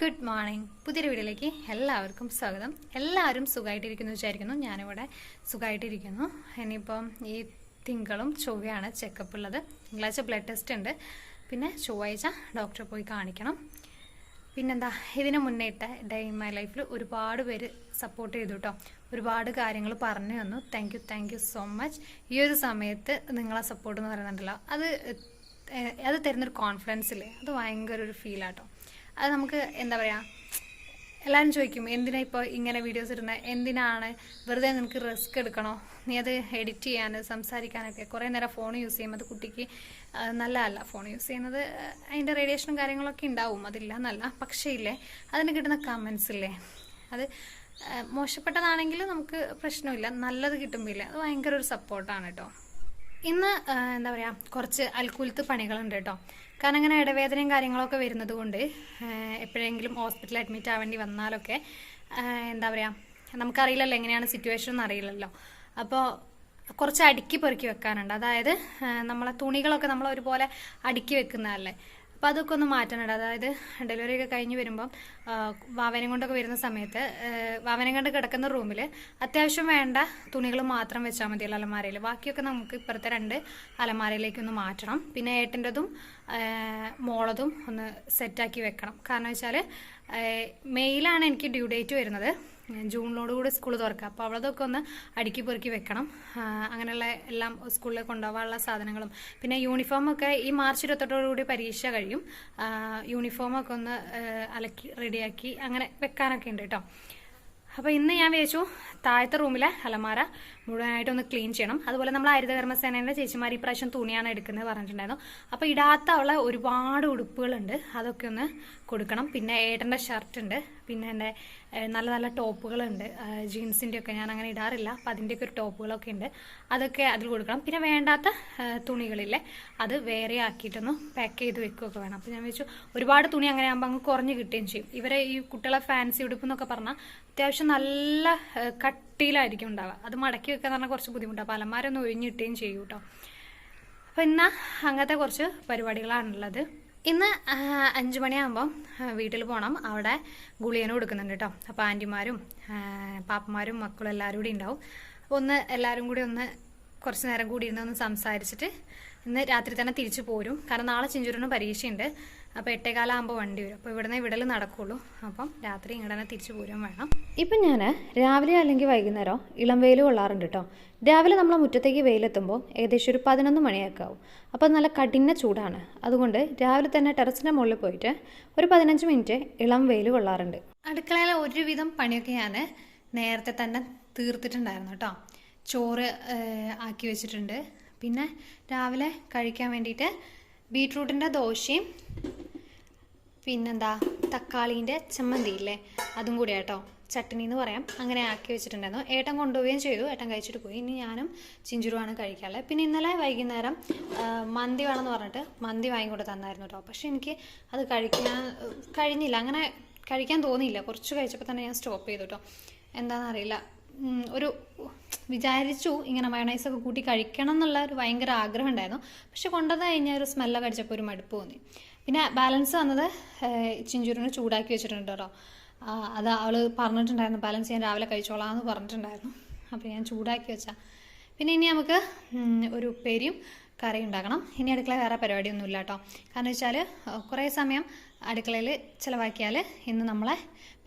Good morning പുതിയൊരു വീഡിയോയിലേക്ക് എല്ലാവർക്കും സ്വാഗതം. എല്ലാവരും സുഖമായിട്ടിരിക്കുന്നു വിചാരിക്കുന്നു. ഞാനിവിടെ സുഖമായിട്ടിരിക്കുന്നു ഇനിയിപ്പം ഈ തിങ്കളും ചൊവ്വയാണ് ചെക്കപ്പ് ഉള്ളത്. തിങ്കളാഴ്ച ബ്ലഡ് ടെസ്റ്റ് ഉണ്ട്. പിന്നെ ചൊവ്വാഴ്ച ഡോക്ടറെ പോയി കാണിക്കണം. പിന്നെന്താ ഇതിന് മുന്നേറ്റ ഡേ ഇൻ മൈ ലൈഫിൽ ഒരുപാട് പേര് സപ്പോർട്ട് ചെയ്തു കേട്ടോ ഒരുപാട് കാര്യങ്ങൾ പറഞ്ഞു തന്നു. Thank you thank you so much ഈ ഒരു സമയത്ത് നിങ്ങളെ സപ്പോർട്ട് എന്ന് പറയുന്നുണ്ടല്ലോ. അത് അത് തരുന്നൊരു കോൺഫിഡൻസ് ഇല്ലേ? അത് ഭയങ്കര ഒരു ഫീലാട്ടോ അത് നമുക്ക് എന്താ പറയുക എല്ലാവരും ചോദിക്കും എന്തിനാ ഇപ്പോൾ ഇങ്ങനെ വീഡിയോസ് ഇടുന്നത് എന്തിനാണ് വെറുതെ നിനക്ക് റിസ്ക് എടുക്കണോ? നീ അത് എഡിറ്റ് ചെയ്യാൻ സംസാരിക്കാനൊക്കെ കുറേ നേരം ഫോൺ യൂസ് ചെയ്യുമ്പോൾ അത് കുട്ടിക്ക് നല്ലതല്ല. ഫോൺ യൂസ് ചെയ്യുന്നത് അതിന്റെ റേഡിയേഷനും കാര്യങ്ങളൊക്കെ ഉണ്ടാവും. അതില്ല നല്ല പക്ഷേ ഇല്ലേ? അതിന് കിട്ടുന്ന കമൻസ് ഇല്ലേ? അത് മോശപ്പെട്ടതാണെങ്കിലും നമുക്ക് പ്രശ്നമില്ല. നല്ലത് കിട്ടുമ്പോൾ ഇല്ല? അത് ഭയങ്കര ഒരു സപ്പോർട്ടാണ് കേട്ടോ ഇന്ന് എന്താ പറയുക കുറച്ച് അൽക്കുലത്ത് പണികളുണ്ട് കേട്ടോ. കാരണം അങ്ങനെ ഇടവേദനയും കാര്യങ്ങളൊക്കെ വരുന്നത് കൊണ്ട് എപ്പോഴെങ്കിലും ഹോസ്പിറ്റലിൽ അഡ്മിറ്റ് ആവേണ്ടി വന്നാലൊക്കെ എന്താ പറയുക നമുക്കറിയില്ലല്ലോ എങ്ങനെയാണ് സിറ്റുവേഷൻ എന്ന് അറിയില്ലല്ലോ. അപ്പോൾ കുറച്ച് അടുക്കി പെറുക്കി വെക്കാനുണ്ട്. അതായത് നമ്മളെ തുണികളൊക്കെ നമ്മൾ ഒരുപോലെ അടുക്കി വെക്കുന്നതല്ലേ. അപ്പോൾ അതൊക്കെ ഒന്ന് മാറ്റാനുണ്ട് അതായത് ഡെലിവറി ഒക്കെ കഴിഞ്ഞ് വരുമ്പം വാവനം കൊണ്ടൊക്കെ വരുന്ന സമയത്ത് വാവനം കൊണ്ട് കിടക്കുന്ന റൂമിൽ അത്യാവശ്യം വേണ്ട തുണികൾ മാത്രം വെച്ചാൽ മതിയല്ലോ അലമാരയിൽ ബാക്കിയൊക്കെ നമുക്ക് ഇപ്പുറത്തെ രണ്ട് അലമാരയിലേക്ക് ഒന്ന് മാറ്റണം. പിന്നെ ഏട്ടന്റെതും മോളതും ഒന്ന് സെറ്റാക്കി വെക്കണം. കാരണം വെച്ചാൽ മെയിലാണ് എനിക്ക് ഡ്യൂ ഡേറ്റ് വരുന്നത്. ജൂണിനോട് കൂടി സ്കൂൾ തുറക്കുക. അപ്പോൾ അവളതൊക്കെ ഒന്ന് അടുക്കി പെറുക്കി വെക്കണം. അങ്ങനെയുള്ള എല്ലാം സ്കൂളിൽ കൊണ്ടുപോകാനുള്ള സാധനങ്ങളും. പിന്നെ യൂണിഫോമൊക്കെ ഈ മാർച്ച് ഇരുപത്തെട്ടോടുകൂടി പരീക്ഷ കഴിയും. യൂണിഫോമൊക്കെ ഒന്ന് അലക്കി റെഡിയാക്കി അങ്ങനെ വെക്കാനൊക്കെ ഉണ്ട് കേട്ടോ. അപ്പോൾ ഇന്ന് ഞാൻ വിചാരിച്ചു താഴത്തെ റൂമിലെ അലമാര മുഴുവനായിട്ട് ഒന്ന് ക്ലീൻ ചെയ്യണം. അതുപോലെ നമ്മൾ ഹരിതകർമ്മസേനയുടെ ചേച്ചിമാർ ഈ പ്രാവശ്യം തുണിയാണ് എടുക്കുന്നത് പറഞ്ഞിട്ടുണ്ടായിരുന്നു. അപ്പോൾ ഇടാത്ത ഉള്ള ഒരുപാട് ഉടുപ്പുകളുണ്ട്. അതൊക്കെ ഒന്ന് കൊടുക്കണം. പിന്നെ ഏട്ടന്റെ ഷർട്ട് ഉണ്ട്. പിന്നെ എന്റെ നല്ല നല്ല ടോപ്പുകളുണ്ട്. ജീൻസിന്റെ ഒക്കെ ഞാൻ അങ്ങനെ ഇടാറില്ല. അപ്പോൾ അതിന്റെയൊക്കെ ഒരു ടോപ്പുകളൊക്കെ ഉണ്ട്. അതൊക്കെ അതിൽ കൊടുക്കണം. പിന്നെ വേണ്ടാത്ത തുണികളില്ലേ അത് വേറെ ആക്കിയിട്ടൊന്ന് പാക്ക് ചെയ്ത് വെക്കുകയൊക്കെ വേണം. അപ്പോൾ ഞാൻ വെച്ചു ഒരുപാട് തുണി അങ്ങനെ ആകുമ്പോൾ അങ്ങ് കുറഞ്ഞ് കിട്ടുകയും ചെയ്യും. ഇവരെ ഈ കുട്ടികളെ ഫാൻസി ഉടുപ്പ് എന്നൊക്കെ പറഞ്ഞാൽ അത്യാവശ്യം നല്ല കട്ടിയിലായിരിക്കും ഉണ്ടാവുക. അത് മടക്കി വെക്കാൻ പറഞ്ഞാൽ കുറച്ച് ബുദ്ധിമുട്ടാണ് അപ്പോൾ അലമാരൊന്ന് ഒഴിഞ്ഞിട്ടുകയും ചെയ്യും കേട്ടോ അപ്പോൾ ഇന്ന് അങ്ങനത്തെ കുറച്ച് പരിപാടികളാണുള്ളത്. ഇന്ന് അഞ്ച് മണിയാകുമ്പോൾ വീട്ടിൽ പോകണം അവിടെ ഗുളിയനും കൊടുക്കുന്നുണ്ട് കേട്ടോ അപ്പോൾ ആന്റിമാരും പാപ്പമാരും മക്കളും എല്ലാവരും കൂടി ഉണ്ടാവും. അപ്പോൾ ഒന്ന് എല്ലാവരും കൂടി ഒന്ന് കുറച്ച് നേരം കൂടി ഇരുന്ന് ഒന്ന് സംസാരിച്ചിട്ട് ഇന്ന് രാത്രി തന്നെ തിരിച്ചു പോരും. കാരണം നാളെ ചിഞ്ചൂരിന് പരീക്ഷയുണ്ട്. അപ്പോൾ എട്ടേകാലാകുമ്പോൾ വണ്ടി വരും. അപ്പോൾ ഇവിടുന്ന് വിടൽ നടക്കുള്ളൂ. അപ്പം രാത്രി ഇങ്ങോട്ട് തന്നെ തിരിച്ചു പോരും വേണം. ഇപ്പം ഞാൻ രാവിലെ അല്ലെങ്കിൽ വൈകുന്നേരം ഇളം വെയിൽ കൊള്ളാറുണ്ട് കേട്ടോ രാവിലെ നമ്മൾ മുറ്റത്തേക്ക് വെയിലെത്തുമ്പോൾ ഏകദേശം ഒരു പതിനൊന്ന് മണിയൊക്കെ ആവും അപ്പോൾ നല്ല കഠിന ചൂടാണ്. അതുകൊണ്ട് രാവിലെ തന്നെ ടെറസിന്റെ മുകളിൽ പോയിട്ട് ഒരു പതിനഞ്ച് മിനിറ്റ് ഇളം വെയിൽ കൊള്ളാറുണ്ട്. അടുക്കളയിലെ ഒരുവിധം പണിയൊക്കെ ഞാൻ നേരത്തെ തന്നെ തീർത്തിട്ടുണ്ടായിരുന്നു കേട്ടോ ചോറ് ആക്കി വെച്ചിട്ടുണ്ട്. പിന്നെ രാവിലെ കഴിക്കാൻ വേണ്ടിയിട്ട് ബീട്രൂട്ടിന്റെ ദോശയും പിന്നെന്താ തക്കാളീന്റെ ചമ്മന്തി ഇല്ലേ അതും കൂടി കേട്ടോ ചട്നി എന്ന് പറയാം. അങ്ങനെ ആക്കി വെച്ചിട്ടുണ്ടായിരുന്നു. ഏട്ടൻ കൊണ്ടുപോവുകയും ചെയ്തു. ഏട്ടൻ കഴിച്ചിട്ട് പോയി. ഇനി ഞാനും ചിഞ്ചുരുവാണ് കഴിക്കാറുള്ളത്. പിന്നെ ഇന്നലെ വൈകുന്നേരം മന്തി വേണമെന്ന് പറഞ്ഞിട്ട് മന്തി വാങ്ങിക്കൊണ്ട് തന്നായിരുന്നു കേട്ടോ പക്ഷെ എനിക്ക് അത് കഴിക്കാൻ കഴിഞ്ഞില്ല. അങ്ങനെ കഴിക്കാൻ തോന്നിയില്ല. കുറച്ച് കഴിച്ചപ്പോൾ തന്നെ ഞാൻ സ്റ്റോപ്പ് ചെയ്തു കേട്ടോ എന്താണെന്നറിയില്ല ഒരു വിചാരിച്ചു ഇങ്ങനെ മയണൈസൊക്കെ കൂട്ടി കഴിക്കണം എന്നുള്ള ഒരു ഭയങ്കര ആഗ്രഹം ഉണ്ടായിരുന്നു പക്ഷെ കൊണ്ടുവന്ന് കഴിഞ്ഞാൽ ഒരു സ്മെല്ല അടിച്ചപ്പോൾ ഒരു മടുപ്പ് തോന്നി. പിന്നെ ബാലൻസ് വന്നത് ചിഞ്ചൂരിന് ചൂടാക്കി വെച്ചിട്ടുണ്ട് കേട്ടോ. അത് അവൾ പറഞ്ഞിട്ടുണ്ടായിരുന്നു ബാലൻസ് ഞാൻ രാവിലെ കഴിച്ചോളാം എന്ന് പറഞ്ഞിട്ടുണ്ടായിരുന്നു. അപ്പോൾ ഞാൻ ചൂടാക്കി വെച്ചാൽ പിന്നെ ഇനി നമുക്ക് ഒരു ഉപ്പേരിയും കറി ഉണ്ടാക്കണം. ഇനി അടുക്കള വേറെ പരിപാടിയൊന്നും ഇല്ല കേട്ടോ. കാരണം വെച്ചാൽ കുറേ സമയം അടുക്കളയിൽ ചിലവാക്കിയാൽ ഇന്ന് നമ്മളെ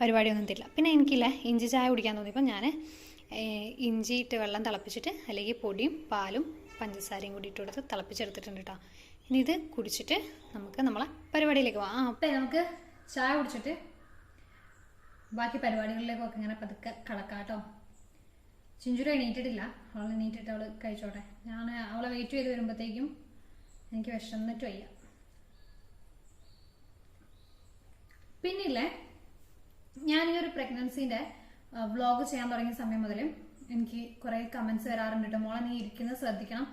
പരിപാടിയൊന്നും തരില്ല പിന്നെ എനിക്കില്ല ഇഞ്ചി ചായ കുടിക്കാൻ തോന്നിയപ്പോൾ ഞാൻ ഇഞ്ചി ഇട്ട് വെള്ളം തിളപ്പിച്ചിട്ട് അല്ലെങ്കിൽ പൊടിയും പാലും പഞ്ചസാരയും കൂടി ഇട്ട് കൊടുത്ത് തിളപ്പിച്ചെടുത്തിട്ടുണ്ട് കേട്ടോ ഇനി ഇത് കുടിച്ചിട്ട് നമുക്ക് നമ്മളെ പരിപാടിയിലേക്ക് പോകാം ആ അപ്പം നമുക്ക് ചായ കുടിച്ചിട്ട് ബാക്കി പരിപാടികളിലേക്കൊക്കെ ഇങ്ങനെ പതുക്കെ കടക്കാട്ടോ കേട്ടോ ചിഞ്ചുര എണീറ്റിട്ടില്ല. അവൾ എണീറ്റിട്ട് അവൾ കഴിച്ചോട്ടെ. ഞാൻ അവളെ വെയിറ്റ് ചെയ്ത് വരുമ്പോഴത്തേക്കും എനിക്ക് വിശന്നിട്ട് വയ്യ. പിന്നില്ലേ? ഞാൻ ഈ ഒരു പ്രഗ്നൻസിന്റെ വ്ളോഗ് ചെയ്യാൻ തുടങ്ങിയ സമയം മുതൽ എനിക്ക് കുറെ കമന്റ്സ് വരാറുണ്ട് കേട്ടോ മോളെ നീ ഇരിക്കുന്നത് ശ്രദ്ധിക്കണം.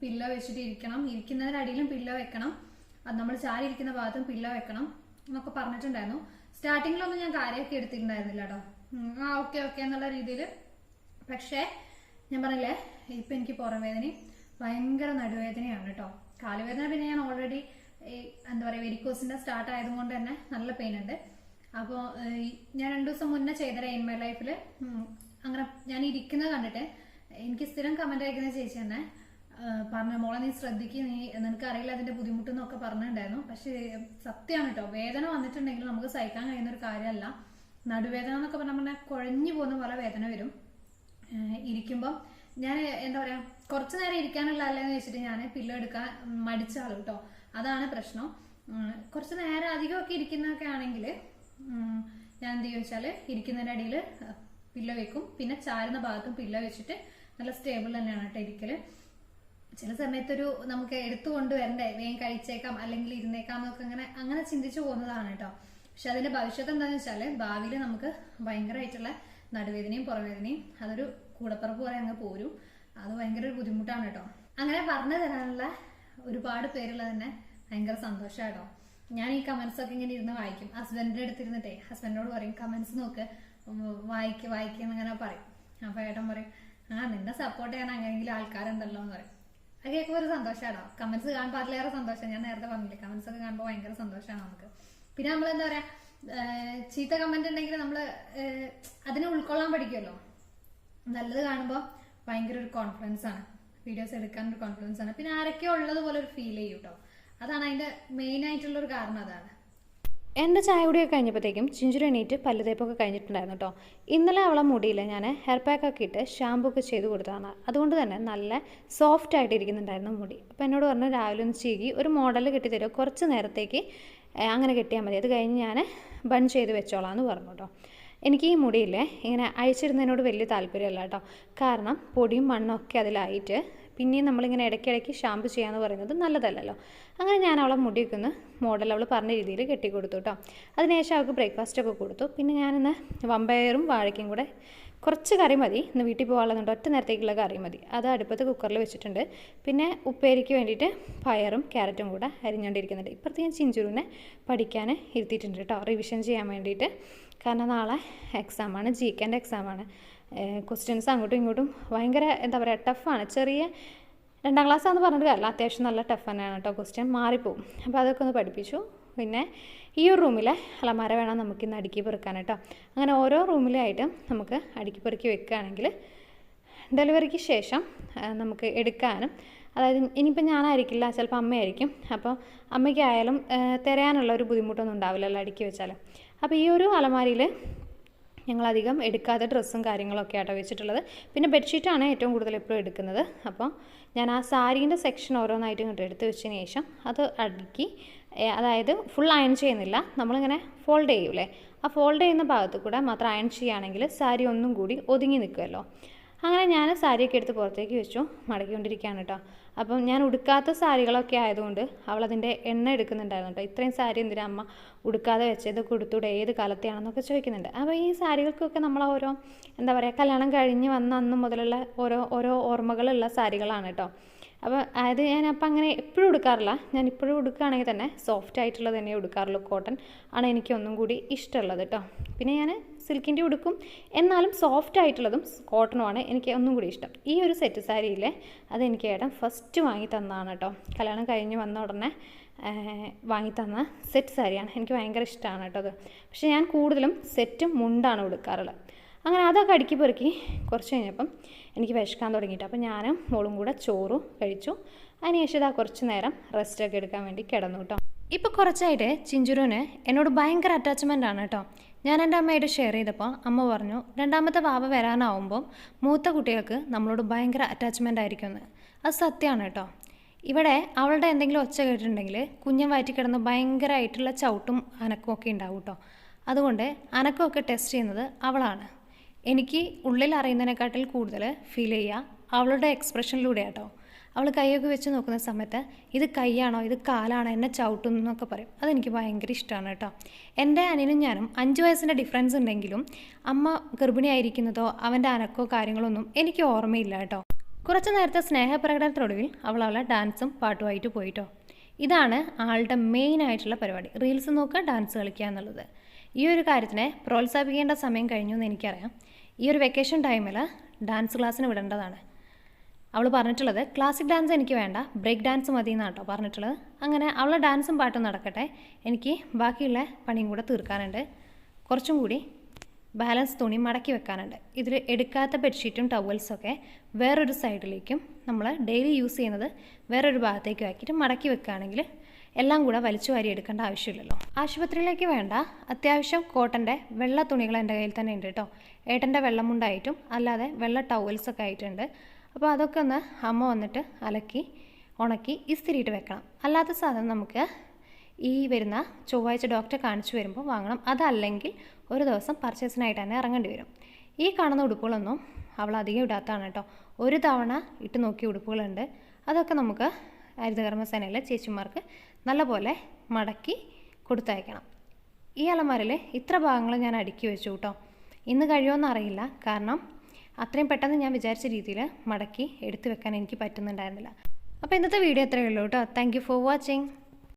പില്ലോ വെച്ചിട്ട് ഇരിക്കണം. ഇരിക്കുന്നതിനടിയിലും പില്ലോ വെക്കണം. അത് നമ്മൾ ചാരി ഇരിക്കുന്ന ഭാഗത്തും പില്ലോ വെക്കണം എന്നൊക്കെ പറഞ്ഞിട്ടുണ്ടായിരുന്നു. സ്റ്റാർട്ടിങ്ങിലൊന്നും ഞാൻ കാര്യമൊക്കെ എടുത്തിട്ടുണ്ടായിരുന്നില്ല കേട്ടോ ആ ഓക്കെ ഓക്കെ എന്നുള്ള രീതിയിൽ പക്ഷേ ഞാൻ പറഞ്ഞില്ലേ ഇപ്പം എനിക്ക് പുറം വേദനയും ഭയങ്കര നടുവേദനയാണ് കേട്ടോ കാലുവേദന പിന്നെ ഞാൻ ഓൾറെഡി എന്താ പറയുക വെരിക്കോസിന്റെ സ്റ്റാർട്ട് ആയതുകൊണ്ട് തന്നെ നല്ല പെയിൻ ഉണ്ട്. അപ്പോൾ ഞാൻ രണ്ടു ദിവസം മുന്നേ ചെയ്ത ഇൻ മൈ ലൈഫിൽ അങ്ങനെ ഞാൻ ഇരിക്കുന്നത് കണ്ടിട്ട് എനിക്ക് സ്ഥിരം കമന്റ് അയക്കുന്ന ചേച്ചി തന്നെ പറഞ്ഞ മോളെ നീ ശ്രദ്ധിക്കുക നീ നിനക്ക് അറിയില്ല അതിന്റെ ബുദ്ധിമുട്ട് എന്നൊക്കെ പറഞ്ഞിട്ടുണ്ടായിരുന്നു. പക്ഷെ സത്യമാണ് കേട്ടോ വേദന വന്നിട്ടുണ്ടെങ്കിൽ നമുക്ക് സഹിക്കാൻ കഴിയുന്ന ഒരു കാര്യമല്ല. നടുവേദന എന്നൊക്കെ പറഞ്ഞാൽ പറഞ്ഞാൽ കുഴഞ്ഞു പോകുന്ന പോലെ വേദന വരും. ഇരിക്കുമ്പം ഞാൻ എന്താ പറയാ കുറച്ചു നേരം ഇരിക്കാനുള്ള അല്ലെന്ന് വെച്ചിട്ട് ഞാൻ പില്ലോ എടുക്കാൻ മടിച്ച ആൾ കേട്ടോ. അതാണ് പ്രശ്നം. കുറച്ച് നേരം അധികമൊക്കെ ഇരിക്കുന്നതൊക്കെ ആണെങ്കിൽ ഞാൻ എന്ത് ചോദിച്ചാൽ ഇരിക്കുന്നതിന്റെ അടിയിൽ പില്ല വെക്കും. പിന്നെ ചാരുന്ന ഭാഗത്തും പില്ല വെച്ചിട്ട് നല്ല സ്റ്റേബിൾ തന്നെയാണ് കേട്ടോ ഇരിക്കൽ. ചില സമയത്തൊരു നമുക്ക് എടുത്തുകൊണ്ട് വരണ്ടേ വേഗം കഴിച്ചേക്കാം അല്ലെങ്കിൽ ഇരുന്നേക്കാം എന്നൊക്കെ അങ്ങനെ അങ്ങനെ ചിന്തിച്ചു പോകുന്നതാണ് കേട്ടോ. പക്ഷെ അതിന്റെ ഭവിഷ്യത്ത് എന്താണെന്ന് വെച്ചാൽ ഭാവിയിൽ നമുക്ക് ഭയങ്കരമായിട്ടുള്ള നടുവേദനയും പുറവേദനയും അതൊരു കൂടപ്പുറപ്പ് പോലെ അങ്ങ് പോരും. അത് ഭയങ്കര ഒരു ബുദ്ധിമുട്ടാണ് കേട്ടോ. അങ്ങനെ പറഞ്ഞു തരാനുള്ള ഒരുപാട് പേരുള്ള തന്നെ ഭയങ്കര സന്തോഷം കേട്ടോ. ഞാൻ ഈ കമന്റ്സ് ഒക്കെ ഇങ്ങനെ ഇരുന്ന് വായിക്കും. ഹസ്ബൻഡിന്റെ അടുത്തിരുന്നിട്ടേ ഹസ്ബൻഡിനോട് പറയും കമന്റ്സ് നോക്ക്. വായിക്ക് വായിക്കുന്ന അങ്ങനെ പറയും. അപ്പൊ ഏട്ടൻ പറയും ആ നിന്നെ സപ്പോർട്ട് ചെയ്യാൻ അങ്ങനെയെങ്കിലും ആൾക്കാരുണ്ടല്ലോ എന്ന് പറയും. അത് കേൾക്കുമ്പോൾ ഒരു സന്തോഷമാണോ കമന്റ്സ് കാണുമ്പോൾ അതിലേറെ സന്തോഷം. ഞാൻ നേരത്തെ പറഞ്ഞില്ലേ കമന്റ്സ് ഒക്കെ കാണുമ്പോൾ ഭയങ്കര സന്തോഷമാണ് നമുക്ക്. പിന്നെ നമ്മൾ എന്താ പറയാ ചീത്ത കമന്റ് ഉണ്ടെങ്കിൽ നമ്മൾ അതിനെ ഉൾക്കൊള്ളാൻ പഠിക്കുമല്ലോ നല്ലത് കാണുമ്പോൾ ഭയങ്കര ഒരു കോൺഫിഡൻസ് ആണ്. വീഡിയോസ് എടുക്കാൻ ഒരു കോൺഫിഡൻസ് ആണ്. പിന്നെ ആരൊക്കെയോ ഉള്ളത് പോലെ ഒരു ഫീൽ ചെയ്യും കേട്ടോ അതാണ് അതിന്റെ മെയിൻ ആയിട്ടുള്ള ഒരു കാരണം അതാണ്. എന്റെ ചായ കുടിയൊക്കെ കഴിഞ്ഞപ്പോഴത്തേക്കും ചിഞ്ചുരു എണീറ്റ് പല്ല് തേപ്പൊക്കെ കഴിഞ്ഞിട്ടുണ്ടായിരുന്നു കേട്ടോ ഇന്നലെ അവളെ മുടിയിൽ ഞാൻ ഹെയർ പാക്ക് ഒക്കെ ഇട്ട് ഷാമ്പൂ ഒക്കെ ചെയ്ത് കൊടുത്തതാണ്. അതുകൊണ്ട് തന്നെ നല്ല സോഫ്റ്റ് ആയിട്ട് ഇരിക്കുന്നുണ്ടായിരുന്നു മുടി. അപ്പോൾ എന്നോട് പറഞ്ഞു രാവിലെ ഒന്ന് ചീകി ഒരു മോഡൽ കെട്ടിത്തരുമോ? കുറച്ച് നേരത്തേക്ക് അങ്ങനെ കെട്ടിയാൽ മതി. അത് കഴിഞ്ഞ് ഞാൻ ബൺ ചെയ്ത് വെച്ചോളാം എന്ന് പറഞ്ഞു കേട്ടോ എനിക്ക് ഈ മുടിയില്ലേ ഇങ്ങനെ അഴിച്ചിരുന്നതിനോട് വലിയ താല്പര്യമല്ല കേട്ടോ കാരണം പൊടിയും മണ്ണൊക്കെ അതിലായിട്ട് പിന്നെയും നമ്മളിങ്ങനെ ഇടയ്ക്കിടയ്ക്ക് ഷാമ്പു ചെയ്യാന്ന് പറയുന്നത് നല്ലതല്ലല്ലോ. അങ്ങനെ ഞാൻ അവളെ മുടിയൊക്കെ ഒന്ന് മോഡൽ അവൾ പറഞ്ഞ രീതിയിൽ കെട്ടി കൊടുത്തു കേട്ടോ അതിനുശേഷം അവൾക്ക് ബ്രേക്ക്ഫാസ്റ്റ് ഒക്കെ കൊടുത്തു. പിന്നെ ഞാനിന്ന് വമ്പയറും വാഴയ്ക്കും കൂടെ കുറച്ച് കറി മതി. ഇന്ന് വീട്ടിൽ പോകാനുള്ളതുകൊണ്ട് ഒറ്റ നേരത്തേക്കുള്ള കറി മതി. അത് അടുപ്പത്ത് കുക്കറിൽ വെച്ചിട്ടുണ്ട്. പിന്നെ ഉപ്പേരിക്ക് വേണ്ടിയിട്ട് പയറും ക്യാരറ്റും കൂടെ അരിഞ്ഞുകൊണ്ടിരിക്കുന്നുണ്ട് ഇപ്പുറത്ത് ഞാൻ ചിഞ്ചുരുവിനെ പഠിക്കാൻ ഇരുത്തിയിട്ടുണ്ട് കേട്ടോ റിവിഷൻ ചെയ്യാൻ വേണ്ടിയിട്ട്. കാരണം നാളെ എക്സാമാണ് ജി കെന്റെ എക്സാമാണ് ക്വസ്റ്റ്യൻസ് അങ്ങോട്ടും ഇങ്ങോട്ടും ഭയങ്കര എന്താ പറയുക ടഫാണ് ചെറിയ രണ്ടാം ക്ലാസ് ആണെന്ന് പറഞ്ഞിട്ട് കാര്യമില്ല. അത്യാവശ്യം നല്ല ടഫ് തന്നെയാണ് കേട്ടോ ക്വസ്റ്റ്യൻ മാറിപ്പോവും. അപ്പോൾ അതൊക്കെ ഒന്ന് പഠിപ്പിച്ചു. പിന്നെ ഈ ഒരു റൂമിലെ അലമാര വേണം നമുക്ക് ഇന്ന് അടുക്കി പെറുക്കാൻ കേട്ടോ അങ്ങനെ ഓരോ റൂമിലായിട്ട് നമുക്ക് അടുക്കി പെറുക്കി വെക്കുകയാണെങ്കിൽ ഡെലിവറിക്ക് ശേഷം നമുക്ക് എടുക്കാനും അതായത് ഇനിയിപ്പോൾ ഞാനായിരിക്കില്ല ചിലപ്പോൾ അമ്മയായിരിക്കും. അപ്പോൾ അമ്മയ്ക്കായാലും തിരയാനുള്ള ഒരു ബുദ്ധിമുട്ടൊന്നും ഉണ്ടാവില്ലല്ലോ അടുക്കി വെച്ചാൽ അപ്പോൾ ഈ ഒരു അലമാരിയിൽ ഞങ്ങളധികം എടുക്കാതെ ഡ്രസ്സും കാര്യങ്ങളൊക്കെ ആട്ടോ വെച്ചിട്ടുള്ളത്. പിന്നെ ബെഡ്ഷീറ്റാണ് ഏറ്റവും കൂടുതൽ എപ്പോഴും എടുക്കുന്നത്. അപ്പോൾ ഞാൻ ആ സാരീന്റെ സെക്ഷൻ ഓരോന്നായിട്ട് ഇങ്ങോട്ട് എടുത്ത് വെച്ചതിന് ശേഷം അത് അടുക്കി അതായത് ഫുൾ അയൺ ചെയ്യുന്നില്ല. നമ്മളിങ്ങനെ ഫോൾഡ് ചെയ്യൂലേ? ആ ഫോൾഡ് ചെയ്യുന്ന ഭാഗത്ത് കൂടെ മാത്രം അയൺ ചെയ്യുകയാണെങ്കിൽ സാരി ഒന്നും കൂടി ഒതുങ്ങി നിൽക്കുമല്ലോ. അങ്ങനെ ഞാൻ സാരിയൊക്കെ എടുത്ത് പുറത്തേക്ക് വെച്ചു മടക്കിക്കൊണ്ടിരിക്കുകയാണ് കേട്ടോ. അപ്പം ഞാൻ ഉടുക്കാത്ത സാരികളൊക്കെ ആയതുകൊണ്ട് അവൾ അതിന്റെ എണ്ണ എടുക്കുന്നുണ്ടായിരുന്നു കേട്ടോ. ഇത്രയും സാരി എന്തിനാ അമ്മ ഉടുക്കാതെ വെച്ചത് കൊടുത്തൂടെ ഏത് കാലത്തെയാണെന്നൊക്കെ ചോദിക്കുന്നുണ്ട്. അപ്പോൾ ഈ സാരികൾക്കൊക്കെ നമ്മൾ ഓരോ എന്താ പറയുക കല്യാണം കഴിഞ്ഞ് വന്ന അന്ന് മുതലുള്ള ഓരോ ഓരോ ഓർമ്മകളുള്ള സാരികളാണ് കേട്ടോ. അപ്പോൾ അതായത് ഞാൻ അപ്പം അങ്ങനെ എപ്പോഴും ഉടുക്കാറില്ല. ഞാൻ ഇപ്പോഴും ഉടുക്കുകയാണെങ്കിൽ തന്നെ സോഫ്റ്റ് ആയിട്ടുള്ളത് തന്നെ ഉടുക്കാറുള്ളൂ. കോട്ടൺ ആണ് എനിക്ക് ഒന്നും കൂടി ഇഷ്ടമുള്ളത് കേട്ടോ. പിന്നെ ഞാൻ സിൽക്കിന്റെ ഉടുക്കും. എന്നാലും സോഫ്റ്റ് ആയിട്ടുള്ളതും കോട്ടണുമാണ് എനിക്ക് ഒന്നും കൂടി ഇഷ്ടം. ഈ ഒരു സെറ്റ് സാരിയില്ലേ അത് എനിക്ക് ഏട്ടൻ ഫസ്റ്റ് വാങ്ങി തന്നതാണ് കേട്ടോ കല്യാണം കഴിഞ്ഞ് വന്ന ഉടനെ വാങ്ങി തന്ന സെറ്റ് സാരിയാണ്. എനിക്ക് ഭയങ്കര ഇഷ്ടമാണ് കേട്ടോ അത്. പക്ഷേ ഞാൻ കൂടുതലും സെറ്റും മുണ്ടാണ് ഉടുക്കാറുള്ളത്. അങ്ങനെ അതൊക്കെ അടുക്കി പെറുക്കി കുറച്ച് കഴിഞ്ഞപ്പം എനിക്ക് വിശക്കാൻ തുടങ്ങിയിട്ട്. അപ്പം ഞാനും മോളും കൂടെ ചോറും കഴിച്ചു. അതിനുശേഷം ഇതാ കുറച്ച് നേരം റെസ്റ്റൊക്കെ എടുക്കാൻ വേണ്ടി കിടന്നു കേട്ടോ ഇപ്പോൾ കുറച്ചായിട്ട് ചിഞ്ചുരുവിന് എന്നോട് ഭയങ്കര അറ്റാച്ച്മെന്റ് ആണ് കേട്ടോ. ഞാൻ എന്റെ അമ്മയായിട്ട് ഷെയർ ചെയ്തപ്പോൾ അമ്മ പറഞ്ഞു രണ്ടാമത്തെ വാവ വരാനാവുമ്പോൾ മൂത്ത കുട്ടികൾക്ക് നമ്മളോട് ഭയങ്കര അറ്റാച്ച്മെന്റ് ആയിരിക്കുമെന്ന് അത് സത്യമാണ് കേട്ടോ. ഇവിടെ അവളുടെ എന്തെങ്കിലും ഒച്ച കേട്ടിട്ടുണ്ടെങ്കിൽ കുഞ്ഞൻ വയറ്റി കിടന്ന് ഭയങ്കരമായിട്ടുള്ള ചവിട്ടും അനക്കവും ഒക്കെ ഉണ്ടാവും കേട്ടോ. അതുകൊണ്ട് അനക്കമൊക്കെ ടെസ്റ്റ് ചെയ്യുന്നത് അവളാണ്. എനിക്ക് ഉള്ളിൽ അറിയുന്നതിനെക്കാട്ടിൽ കൂടുതൽ ഫീൽ ചെയ്യുക അവളുടെ എക്സ്പ്രഷനിലൂടെ കേട്ടോ. അവൾ കൈയൊക്കെ വെച്ച് നോക്കുന്ന സമയത്ത് ഇത് കൈയാണോ ഇത് കാലാണോ എന്നെ ചവിട്ടുന്നു എന്നൊക്കെ പറയും. അതെനിക്ക് ഭയങ്കര ഇഷ്ടമാണ് കേട്ടോ. എന്റെ അനിയനും ഞാനും അഞ്ച് വയസ്സിന്റെ ഡിഫറൻസ് ഉണ്ടെങ്കിലും അമ്മ ഗർഭിണിയായിരിക്കുന്നതോ അവന്റെ അനക്കോ കാര്യങ്ങളൊന്നും എനിക്ക് ഓർമ്മയില്ല കേട്ടോ. കുറച്ച് നേരത്തെ സ്നേഹപ്രകടനത്തിനൊടുവിൽ അവൾ അവളെ ഡാൻസും പാട്ടുമായിട്ട് പോയിട്ടോ. ഇതാണ് ആളുടെ മെയിൻ ആയിട്ടുള്ള പരിപാടി. റീൽസ് നോക്കുക ഡാൻസ് കളിക്കുക എന്നുള്ളത്. ഈ ഒരു കാര്യത്തിനെ പ്രോത്സാഹിപ്പിക്കേണ്ട സമയം കഴിഞ്ഞു എന്ന് എനിക്കറിയാം. ഈ ഒരു വെക്കേഷൻ ടൈമിൽ ഡാൻസ് ക്ലാസ്സിന് വിടേണ്ടതാണ്. അവൾ പറഞ്ഞിട്ടുള്ളത് ക്ലാസിക് ഡാൻസ് എനിക്ക് വേണ്ട ബ്രേക്ക് ഡാൻസ് മതി എന്നാണ് കേട്ടോ പറഞ്ഞിട്ടുള്ളത്. അങ്ങനെ അവളെ ഡാൻസും പാട്ടും നടക്കട്ടെ. എനിക്ക് ബാക്കിയുള്ള പണിയും കൂടെ തീർക്കാനുണ്ട്. കുറച്ചും കൂടി ബാലൻസ് തുണി മടക്കി വെക്കാനുണ്ട്. ഇതിൽ എടുക്കാത്ത ബെഡ്ഷീറ്റും ടവൽസൊക്കെ വേറൊരു സൈഡിലേക്കും നമ്മൾ ഡെയിലി യൂസ് ചെയ്യുന്നത് വേറൊരു ഭാഗത്തേക്കും ആക്കിയിട്ട് മടക്കി വെക്കുകയാണെങ്കിൽ എല്ലാം കൂടെ വലിച്ചു വാരി എടുക്കേണ്ട ആവശ്യമില്ലല്ലോ. ആശുപത്രിയിലേക്ക് വേണ്ട. അത്യാവശ്യം കോട്ടന്റെ വെള്ള തുണികൾ എന്റെ കയ്യിൽ തന്നെ ഉണ്ട് കേട്ടോ ഏട്ടന്റെ വെള്ളമുണ്ടായിട്ടും അല്ലാതെ വെള്ള ടവൽസൊക്കെ ആയിട്ടുണ്ട്. അപ്പോൾ അതൊക്കെ ഒന്ന് അമ്മ വന്നിട്ട് അലക്കി ഉണക്കി ഇസ്തിരിയിട്ട് വെക്കണം. അല്ലാത്ത സാധനം നമുക്ക് ഈ വരുന്ന ചൊവ്വാഴ്ച ഡോക്ടറെ കാണിച്ചു വരുമ്പോൾ വാങ്ങണം. അതല്ലെങ്കിൽ ഒരു ദിവസം പർച്ചേസിനായിട്ട് തന്നെ ഇറങ്ങേണ്ടി വരും. ഈ കാണുന്ന ഉടുപ്പുകളൊന്നും അവൾ അധികം ഇടാത്തതാണ് കേട്ടോ. ഒരു തവണ ഇട്ട് നോക്കിയ ഉടുപ്പുകളുണ്ട്. അതൊക്കെ നമുക്ക് ഹരിതകർമ്മസേനയിലെ ചേച്ചിമാർക്ക് നല്ലപോലെ മടക്കി കൊടുത്തയക്കണം. ഈ അലമാരയിൽ ഇത്ര ഭാഗങ്ങൾ ഞാൻ അടുക്കി വെച്ചു കേട്ടോ. ഇന്ന് കഴിയുമെന്നറിയില്ല കാരണം അത്രയും പെട്ടെന്ന് ഞാൻ വിചാരിച്ച രീതിയിൽ മടക്കി എടുത്തു വെക്കാൻ എനിക്ക് പറ്റുന്നുണ്ടായിരുന്നില്ല. അപ്പോൾ ഇന്നത്തെ വീഡിയോ ഇത്രയേ ഉള്ളൂ കേട്ടോ. Thank for watching